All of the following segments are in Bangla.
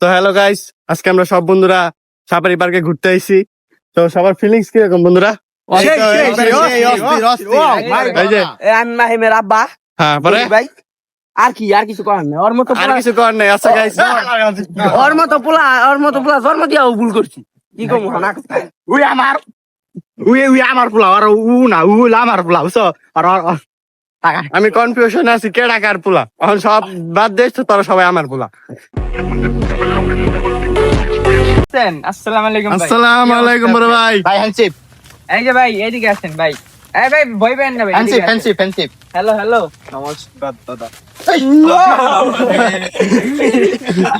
তো হ্যালো গাইস আজকে আমরা সব বন্ধুরা সাপারি পার্কে ঘুরতে আইছি। তো সবার ফিলিংস কীরকম বন্ধুরা? আমি মাহিমের আব্বা হ্যাঁ পরে? ভাই? আর কি আর কিছু করার নেই। ওর মতো আর পোলা- কিছু করার নেই আচ্ছা গাইস ওর মতো পোলা ওর মতো পোলা জন্ম দিয়াও ভুল করছি। কি কম না উই আমার উই উই আমার পোলা আর উ না উ হইল আমার পোলা বুঝছ? আর আমি কনফিউশনে আছি কে ডাকার পোলা? এখন সব বাদ দিস তো তোরা সবাই আমার পোলা। আসসালামু আলাইকুম ভাই। আলাইকুম বড় ভাই। ভাই এই যে ভাই আসেন ভাই। এই ভাই ভয় পেন না ভাই হ্যান্ডশিপ হ্যান্ডশিপ হ্যান্ডশিপ হ্যালো হ্যালো নমস্কার দাদা।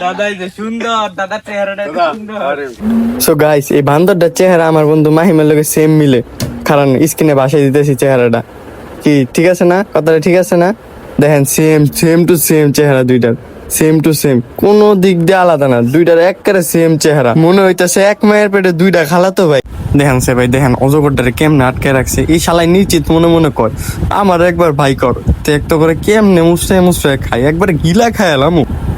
দাদা এই যে সুন্দর দাদা চেহারাটা এত সুন্দর। সো গাইস এই বান্দরটার চেহারা আমার বন্ধু মাহিমের লগে সেম মিলে। কারণ স্ক্রিনে ভাষায় দিতেছি চেহারাটা। কি, ঠিক আছে না? কথাটা ঠিক আছে না? দেখেন সেম সেম টু সেম চেহারা দুইটার। সেম টু সেম কোন দিক দিয়ে আলাদা না, দুইটার একবারে সেম চেহারা। মনে হইতাছে এক মায়ের পেটে দুইটা খালা তো ভাই। দেখেন সে ভাই, দেখেন, অজগরটারে কেমনে আটকে রাখছে। এই শালায় নিশ্চিত মনে মনে কর আমার একবার ভাই কর তো একটা করে কেমনে মুসরে মুসরে খাই একবার গিলা খাই এলাম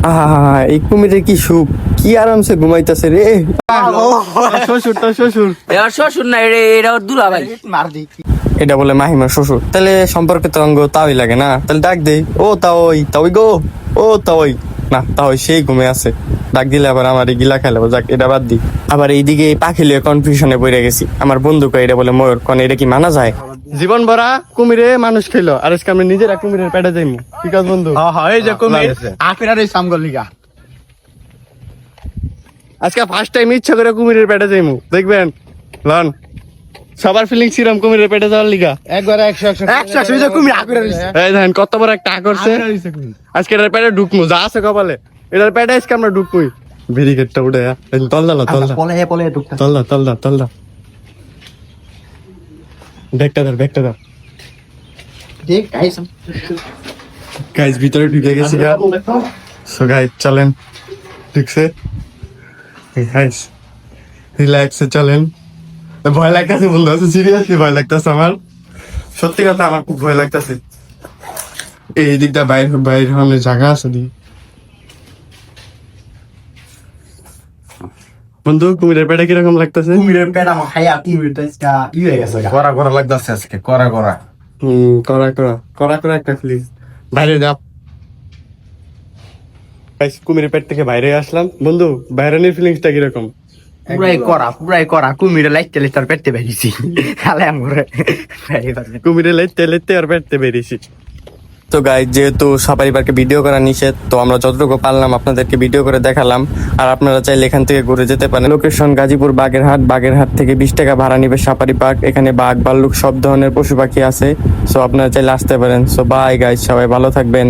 আহা এই কুমিরের কি সুখ? কি আরামসে ঘুমাইতেছে রে? শ্বশুর তো শ্বশুর। এবার শ্বশুর না এটা এটা ওর দুলা ভাই। মার দি এটা বলে মাহিমার শ্বশুর। তাহলে সম্পর্কে তো অঙ্গ তাওই লাগে না? তাহলে ডাক দেই ও তাওই তাওই গো। ও তাওই। না তাওই সেই ঘুমে আছে। ডাক দিলে আবার আমার এই গিলা খেলাবো। যাক এটা বাদ দি। আবার এইদিকে এই পাখি লিয়ে কনফিউশনে পড়ে গেছি। আমার বন্ধুকে এটা বলে ময়ূর। কোন এটা কি মানা যায়? জীবন ভরা কুমিরে মানুষ খেলো। আর আজকে আমরা নিজেরা কুমিরের পেটে যাইমু। ঠিক আছে বন্ধু? হ্যাঁ হ্যাঁ এই যে কুমির আপিরার এই সামগল লিগা আজকে ফার্স্ট টাইম ইচ্ছা করে কুমিরের পেটে যাইমু। দেখবেন? লন সবার ফিলিং সিরাম কুমিরের পেটে যাওয়ার লিগা? একবার 100 100 100 এই যে কুমির আপিরার এই দেখেন কত বড় একটা করছে আজকে এটার পেটে ঢুকমু যা আছে কপালে। এটার পেটে আজকে আমরা ঢুকমুই। ব্যারিকেডটা উঠে যা তল দাও তল দাও। পলে পলে টুকটা তল দাও তল দাও তল দাও। ব্যাগটা দাও ব্যাগটা দাও। দেখ গাইস ভিতরে ঢুকে গেছি সো গাইজ চলেন। ঢুকছে। গাইজ রিল্যাক্সে চলেন। ভয় লাগতেছে বন্ধু আছে সিরিয়াসলি ভয় লাগতেছে আমার। সত্যি কথা আমার খুব ভয় লাগতেছে। এই দিকটা বাইরে বাইরে হলে জায়গা আছে দি বন্ধু কুমিরের পেটে কীরকম লাগতেছে? কুমিরের পেটা কুমির তো ই হয়ে গেছে গা। করা করা লাগতেছে আজকে করা করা হুম করা করা করা করা একটা প্লিজ বাইরে যাও। কুমিরের পেট থেকে বাইরে আসলাম। বন্ধু বাইরানির ফিলিংসটা কীরকম? পুরাই করা পুরাই করা কুমিরে লাইতে লাইতে আর পেটতে বেরিয়েছি। খালে আমরে। কুমিরে লেতে লেতে আর পেটতে বেরিয়েছি। তো গাই যেহেতু সাপারি পার্কে ভিডিও করা নিষেধ, তো আমরা যতটুকু পারলাম আপনাদেরকে ভিডিও করে দেখালাম। আর আপনারা চাইলে এখান থেকে ঘুরে যেতে পারেন। লোকেশন গাজীপুর বাগেরহাট বাগেরহাট থেকে বিশ টাকা ভাড়া নিবে সাপারি পার্ক। এখানে বাঘ ভাল্লুক সব ধরনের পশু পাখি আছে। সো আপনারা চাইলে আসতে পারেন। সো বাই গাই সবাই ভালো থাকবেন।